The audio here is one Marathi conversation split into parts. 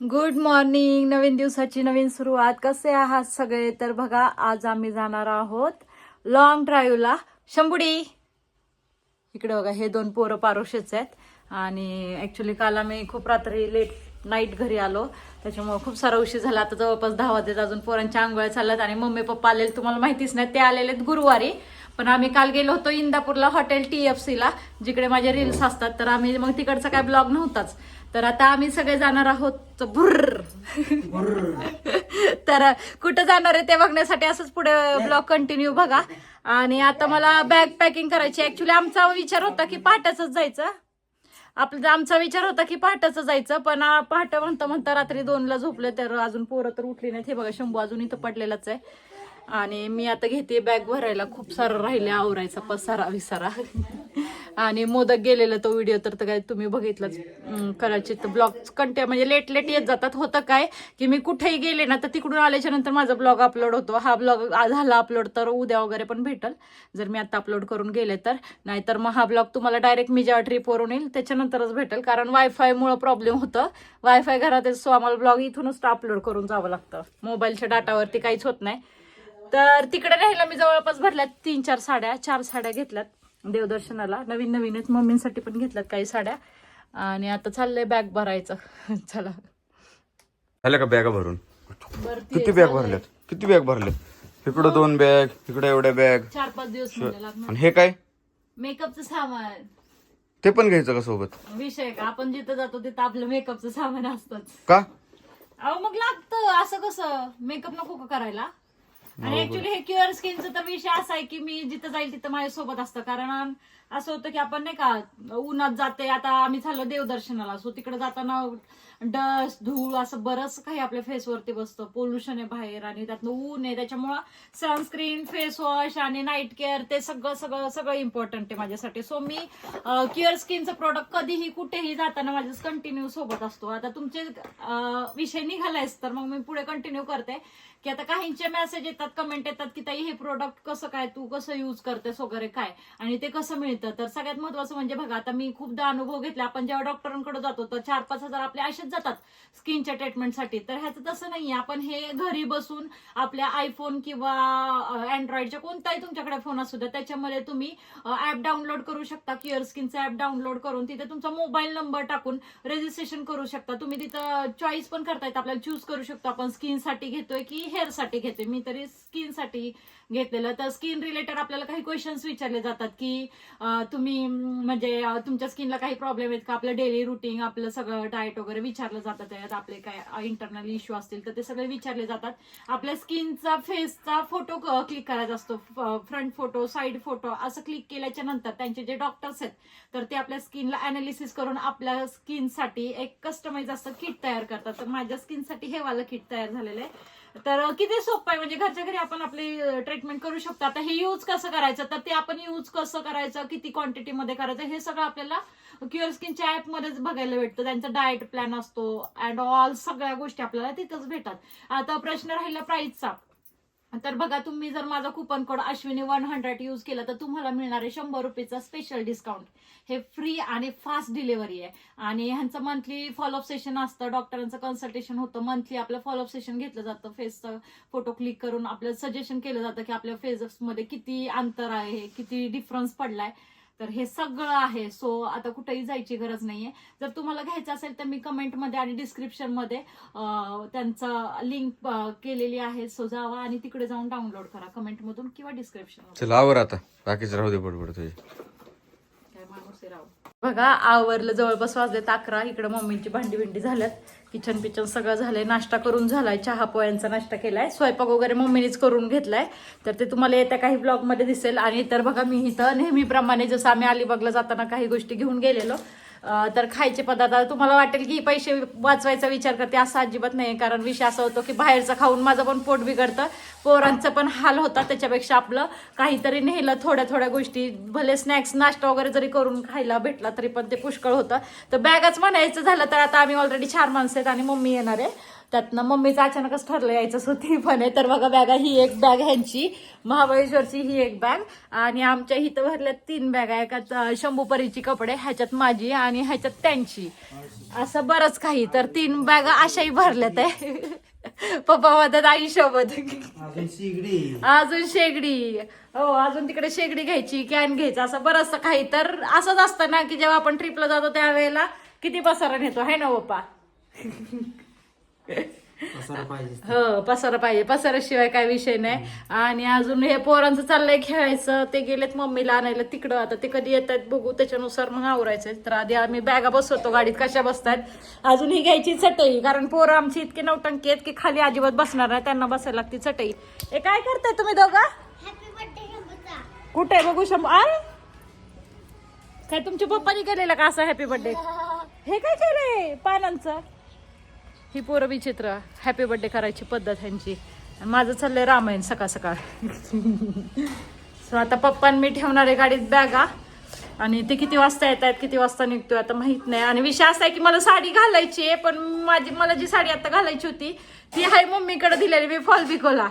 गुड मॉर्निंग नवीन दिवसाची नवीन सुरुवात. कसे आहात सगळे? तर बघा आज आम्ही जाणार आहोत लॉंग ड्राईव्हला शंभुडी! इकडे बघा हे दोन पोरं पारोशेच आहेत. आणि ॲक्च्युली काल आम्ही खूप रात्री लेट नाईट घरी आलो. त्याच्यामुळे खूप सारा उशीर झाला. आता जवळपास दहा वाजत अजून पोरांच्या आंघोळ्या चालल्यात आणि मम्मी पप्पा आलेले. तुम्हाला माहितीच नाही ते आलेले आहेत गुरुवारी. पण आम्ही काल गेलो होतो इंदापूरला हॉटेल टी एफ सीला जिकडे माझे रील्स असतात. तर आम्ही मग तिकडचा काय ब्लॉग नव्हताच. तर आता आम्ही सगळे जाणार आहोत. भुर्र. तर कुठं जाणार आहे ते बघण्यासाठी असंच पुढे ब्लॉग कंटिन्यू बघा. आणि आता मला बॅग पॅकिंग करायची ऍक्च्युली आमचा विचार होता की पहाटेच जायचं. आपला आमचा विचार होता की पहाटेच जायचं पण आ, पहाटे म्हणता म्हणता रात्री दोनला झोपले तर अजून पोरं तर उठली नाहीत. हे बघा शंभू अजून इथं पडलेलाच आहे. आणि मी आता घेते बॅग भरायला. खूप सारं राहिले आवरायचा पसारा विसारा. आणि मोदक गेलेला तो व्हिडिओ तर काय तुम्ही बघितलंच. कदाचित ब्लॉग कंटे म्हणजे लेट लेट येत जातात. होतं काय की मी कुठेही गेले ना तर तिकडून आल्याच्यानंतर माझा ब्लॉग अपलोड होतो. हा ब्लॉग झाला अपलोड तर उद्या वगैरे पण भेटल. जर मी आता अपलोड करून गेले तर. नाहीतर मग हा ब्लॉग तुम्हाला डायरेक्ट मी जेव्हा ट्रिपवरून येईल त्याच्यानंतरच भेटेल. कारण वायफायमुळे प्रॉब्लेम होतं. वायफाय घरात सो आम्हाला ब्लॉग इथूनच अपलोड करून जावं लागतं. मोबाईलच्या डाटावरती काहीच होत नाही. तर तिकडे राहिला मी जवळपास भरल्यात तीन चार साड्या चार साड्या घेतल्यात. देवदर्शनाला नवीन नवीनच मम्मींसाठी पण घेतल्यात काही साड्या. आणि आता चाललंय बॅग भरायचं. चला. झाल्या का बॅगा भरून? किती बॅग. भरल्यात? किती बॅग भरल्यात? इकडं दोन बॅग इकडे एवढ्या बॅग. चार पाच दिवस आणि हे काय? मेकअपचं सामान. ते पण घ्यायचं का सोबत? विषय का? आपण जिथं जातो तिथं आपलं मेकअपचं सामान असतंच. का? अहो मग लागतं. असं कसं? मेकअप नको का करायला? आणि ऍक्च्युली हे क्युअर स्किनचा तर विषय असा आहे की मी जिथं जाईल तिथं माझ्या सोबत असतं. कारण असं होतं की आपण नाही का उन्हात जाते आता आम्ही चाललो देवदर्शनाला. सो तिकडे जाताना डस्ट धूळ असं बरंच काही आपल्या फेसवरती बसतं. पोल्युशन आहे बाहेर आणि त्यातनं ऊन आहे. त्याच्यामुळं सनस्क्रीन फेस वॉश आणि नाईट केअर ते सगळं सगळं सगळं इम्पॉर्टंट आहे माझ्यासाठी. सो मी क्युअर स्किनचं प्रोडक्ट कधीही कुठेही जाताना माझ्या कंटिन्यू सोबत असतो. आता तुमचे विषय निघालायच तर मग मी पुढे कंटिन्यू करते. की आता काहींचे मेसेज येतात कमेंट येतात की ताई हे प्रोडक्ट कसं काय तू कसं युज करतेस वगैरे काय? आणि ते कसं मिळतं? तर सगळ्यात महत्वाचं म्हणजे बघा आता मी खूपदा अनुभव घेतला आपण जेव्हा डॉक्टरांकडे जातो तर चार पाच हजार आपले असेच जातात स्किनच्या ट्रीटमेंटसाठी तर ह्याचं तसं नाहीये. आपण हे घरी बसून आपल्या आयफोन किंवा अँड्रॉइडच्या कोणताही तुमच्याकडे फोन असू द्या त्याच्यामध्ये तुम्ही ऍप डाउनलोड करू शकता. क्युअर स्किनचा ऍप डाउनलोड करून तिथे तुमचा मोबाईल नंबर टाकून रजिस्ट्रेशन करू शकता. तुम्ही तिथं चॉईस पण करता येत आपल्याला चूज करू शकतो. आपण स्किनसाठी घेतोय की हेअरसाठी घेतोय. मी तरी स्किनसाठी घेतलेलं. तर स्किन रिलेटेड आपल्याला काही क्वेश्चन्स विचारले जातात की तुम्ही म्हणजे तुमच्या स्किनला काही प्रॉब्लेम आहेत का? आपलं डेली रुटीन आपलं सगळं डाएट वगैरे विचारलं जातं त्यात आपले काय इंटरनल इश्यू असतील तर ते सगळे विचारले जातात. आपल्या स्किनचा फेसचा फोटो क्लिक करायचा असतो. फ्रंट फोटो साईड फोटो असं क्लिक केल्याच्यानंतर त्यांचे जे डॉक्टर्स आहेत तर ते आपल्या स्किनला अनालिसिस करून आपल्या स्किनसाठी एक कस्टमाइज असं किट तयार करतात. तर माझ्या स्किनसाठी हे वालं किट तयार झालेलं आहे. तर किती सोपं आहे? म्हणजे घरच्या घरी आपण आपली ट्रीटमेंट करू शकतो. आता हे यूज कसं करायचं? तर ते आपण यूज कसं करायचं? किती क्वांटिटीमध्ये करायचं? हे सगळं आपल्याला क्युअर स्किनच्या ऍपमध्येच बघायला भेटतं. त्यांचा डाएट प्लॅन असतो. अँड ऑल सगळ्या गोष्टी आपल्याला तिथंच भेटतात. आता प्रश्न राहिला प्राईसचा तर बघा तुम्ही जर माझा coupon code Ashwini one hundred use केला तर तुम्हाला मिळणार आहे शंभर रुपयेचा स्पेशल डिस्काउंट हे फ्री आणि फास्ट डिलिव्हरी आहे. आणि ह्यांचं मंथली फॉलोअप सेशन असतं. डॉक्टरांचं कन्सल्टेशन होतं. मंथली आपलं फॉलोअप सेशन घेतलं जातं. फेसचं फोटो क्लिक करून आपलं सजेशन केलं जातं की आपल्या फेसमध्ये किती अंतर आहे किती डिफरन्स पडलाय. तर हे सगळं आहे. सो आता कुठेही जायची गरज नाहीये. जर तुम्हाला घ्यायचं असेल तर मी कमेंटमध्ये आणि डिस्क्रिप्शनमध्ये त्यांचं लिंक केलेली आहे. सो जावा आणि तिकडे जाऊन डाउनलोड करा कमेंटमधून किंवा डिस्क्रिप्शन चल आवर आता. बाकीच राहू दे बडबड तुझी. काय माणूस आहे राव. बघा आवरलं जवळपास वाजलेत अकरा. इकडे मम्मीची भांडी भिंडी झाल्यात. किचन पिचन सगळं झालंय. नाश्ता करून झालाय. चहा पोह्यांचा नाश्ता केलाय. स्वयंपाक वगैरे मम्मीनेच करून घेतलाय. तर ते तुम्हाला येत्या काही ब्लॉगमध्ये दिसेल. आणि तर बघा मी इथं नेहमीप्रमाणे जसं आम्ही अलिबागला जाताना काही गोष्टी घेऊन गेलेलो तर खायचे पदार्थ. तुम्हाला वाटेल की पैसे वाचवायचा विचार करते. असं अजिबात नाही कारण विषय असा होतो की बाहेरचं खाऊन माझं पण पोट बिघडतं. पोरांचं पण हाल होता. त्याच्यापेक्षा आपलं काहीतरी नेलं थोड्या थोड्या गोष्टी. भले स्नॅक्स नाश्ता वगैरे जरी करून खायला भेटला तरी पण ते पुष्कळ होतं. तर बॅगच म्हणायचं झालं तर आता आम्ही ऑलरेडी चार माणसं आहेत आणि मम्मी येणार आहे. त्यातनं मम्मीचं अचानकच ठरलं यायचंच होती पण आहे. तर बघा बॅगा ही एक बॅग ह्यांची. महाबळेश्वरची ही एक बॅग. आणि आमच्या इथं भरल्या तीन बॅग आहे अं, शंभूपरीची कपडे ह्याच्यात माझी आणि ह्याच्यात त्यांची. असं बरंच काही. तर तीन बॅगा अशाही भरल्यात आहे. पप्पा म्हणतात आईसोबत अजून शिगडी. अजून शेगडी. हो अजून तिकडे शेगडी घ्यायची कॅन घ्यायचं असं बरंचसं काही. तर असंच असतं ना की जेव्हा आपण ट्रिपला जातो त्यावेळेला किती पसारा नेतो. है ना पप्पा? पसारा पाहिजे हो पसारा पाहिजे. पसाराशिवाय काय विषय नाही. आणि अजून हे पोरांचं चाललंय खेळायचं. ते गेलेत मम्मीला आणायला तिकडं. आता ते कधी येत आहेत बघू. त्याच्यानुसार मग आवरायचंय तर आधी आम्ही बॅगा बसवतो गाडीत कशा बसतात. अजून ही घ्यायची चटई. कारण पोरं आमची इतके नौटंकी आहेत की खाली अजिबात बसणार नाही. त्यांना बसायला लागते चटई. हे काय करताय तुम्ही दोघं? कुठे बघू शंभू? आय? काय तुमच्या पप्पानी केलेलं का असं हॅपी बर्थडे हे काय केलंय? पानांचं? ही पोरं विचित्र हॅपी बर्थडे करायची पद्धत ह्यांची. आणि माझं चाललंय रामायण सकाळ सकाळ. सो आता पप्पांनी मी ठेवणार आहे गाडीत बॅगा. आणि ते किती वाजता येत आहेत किती वाजता निघतोय आता माहीत नाही. आणि विषय असा आहे की मला साडी घालायची आहे पण माझी मला जी साडी आता घालायची होती ती आहे मम्मीकडे दिलेली मी फॉल बिकोला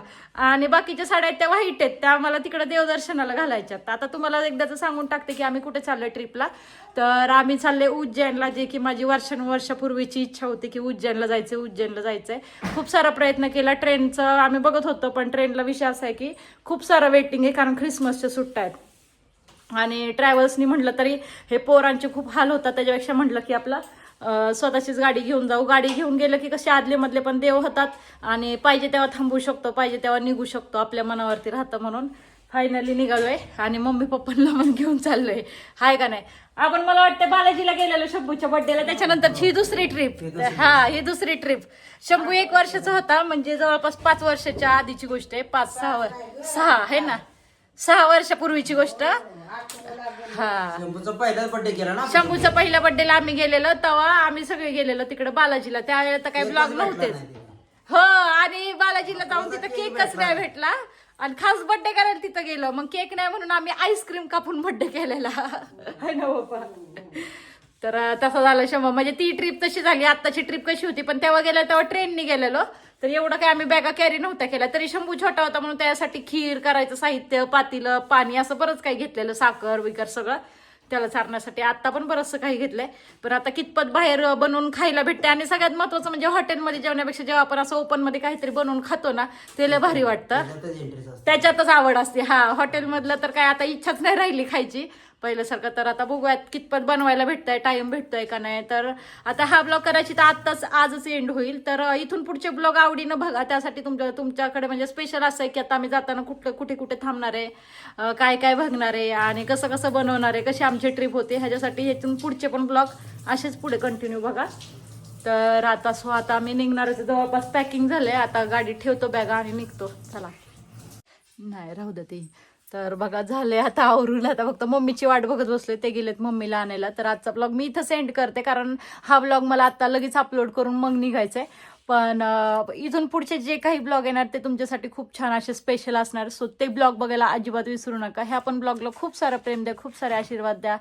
आणि बाकीच्या साड्या आहेत त्या व्हाईट आहेत त्या मला तिकडे देवदर्शनाला घालायच्या आता तुम्हाला एकदाच सांगून टाकते की आम्ही कुठे चाललोय ट्रिपला तर आम्ही चालले उज्जैनला जे की माझी वर्षानुवर्षापूर्वीची इच्छा होती की उज्जैनला जायचं उज्जैनला जायचंय. खूप सारा प्रयत्न केला. ट्रेनचं आम्ही बघत होतो पण ट्रेनला विषय असा आहे की खूप सारं वेटिंग आहे कारण ख्रिसमसच्या सुट्ट्या आहेत. आणि ट्रॅव्हल्सनी म्हटलं तरी हे पोरांचे खूप हाल होतात. त्याच्यापेक्षा म्हटलं की आपलं स्वतःचीच गाडी घेऊन जाऊ. गाडी घेऊन गेलं की कसे आदले मधले पण देव होतात. आणि पाहिजे तेव्हा थांबू शकतो पाहिजे तेव्हा निघू शकतो. आपल्या मनावरती राहतं म्हणून फायनली निघालोय. आणि मम्मी पप्पांना पण घेऊन चाललोय. हाय का नाही? आपण मला वाटतं बालाजीला गेलेलो शंभूच्या बर्थडेला त्याच्यानंतर ही दुसरी ट्रिप हा ही दुसरी ट्रिप शंभू एक वर्षाचा होता. म्हणजे जवळपास पाच वर्षाच्या आधीची गोष्ट आहे. पाच सहा सहा आहे ना? सहा वर्षापूर्वीची गोष्ट. हा. शंभूचा पहिलाच बर्थडे केला ना शंभूचा पहिल्या बर्थडेला आम्ही गेलेलो तेव्हा आम्ही सगळे गेलेलो तिकडे बालाजीला. त्यावेळेला तर काही ब्लॉग नव्हतेच. हो आणि बालाजीला जाऊन तिथं केकच नाही भेटला? आणि खास बर्थडे करायला तिथं गेलो. मग केक नाही म्हणून आम्ही आईस्क्रीम कापून बर्थडे केलेला. है ना तर तसं झालं शंभर म्हणजे ती ट्रिप तशी झाली. आत्ताची ट्रिप कशी होती पण तेव्हा गेलो तेव्हा ट्रेननी गेलेलो. तर एवढं काय आम्ही बॅगा कॅरी नव्हत्या केल्या. तरी शंभू छोटा होता म्हणून त्यासाठी खीर करायचं साहित्य पातीलं पाणी असं बरंच काही घेतलेलं साखर विकर सगळं त्याला चारण्यासाठी. आता पण बरंचसं काही घेतलंय. पण आता कितपत बाहेर बनवून खायला भेटते आणि सगळ्यात महत्वाचं म्हणजे हॉटेलमध्ये जेवण्यापेक्षा जेव्हा आपण असं ओपनमध्ये काहीतरी बनवून खातो ना ते लय भारी वाटतं. त्याच्यातच आवड असते. हा हॉटेलमधलं तर काय आता इच्छाच नाही राहिली खायची. पहिल्यासारखं तर आता बघूयात कितपत बनवायला भेटतंय टाईम भेटतोय का नाही. तर आता हा ब्लॉग करायची तर आत्ताच आजच एंड होईल. तर इथून पुढचे ब्लॉग आवडीनं बघा. त्यासाठी तुमच्या तुमच्याकडे म्हणजे स्पेशल असं आहे की आता आम्ही जाताना कुठलं कुठे कुठे थांबणार आहे काय काय बघणार आहे आणि कसं कसं बनवणार आहे कशी आमची ट्रिप होते ह्याच्यासाठी ह्यातून पुढचे पण ब्लॉग असेच पुढे कंटिन्यू बघा. तर आता सो आता आम्ही निघणार जवळपास पॅकिंग झालंय. आता गाडी ठेवतो बॅगा आणि निघतो. चला. नाही राहू दे ते. तर बघा झाले आता आवरून. आता फक्त मम्मीची वाट बघत बसले ते गेलेत मम्मीला आणायला. तर आजचा ब्लॉग मी इथं सेंड करते कारण हा ब्लॉग मला आता लगेच अपलोड करून मग निघायचंय. पण इथून पुढचे जे काही ब्लॉग येणार ते तुमच्यासाठी खूप छान असे स्पेशल असणार. सो ते ब्लॉग बघायला अजिबात विसरू नका. ह्या पण ब्लॉगला खूप सारं प्रेम द्या खूप सारे आशीर्वाद द्या.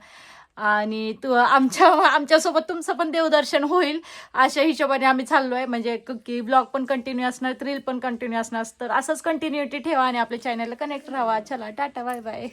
आणि तू आमच्या आमच्यासोबत तुमचं पण देवदर्शन होईल. अशा हिशोबाने आम्ही चाललोय. म्हणजे की ब्लॉग पण कंटिन्यू असणार रील पण कंटिन्यू असणार. तर असंच कंटिन्युटी ठेवा आणि आपल्या चॅनलला कनेक्ट राहा. चला टाटा बाय बाय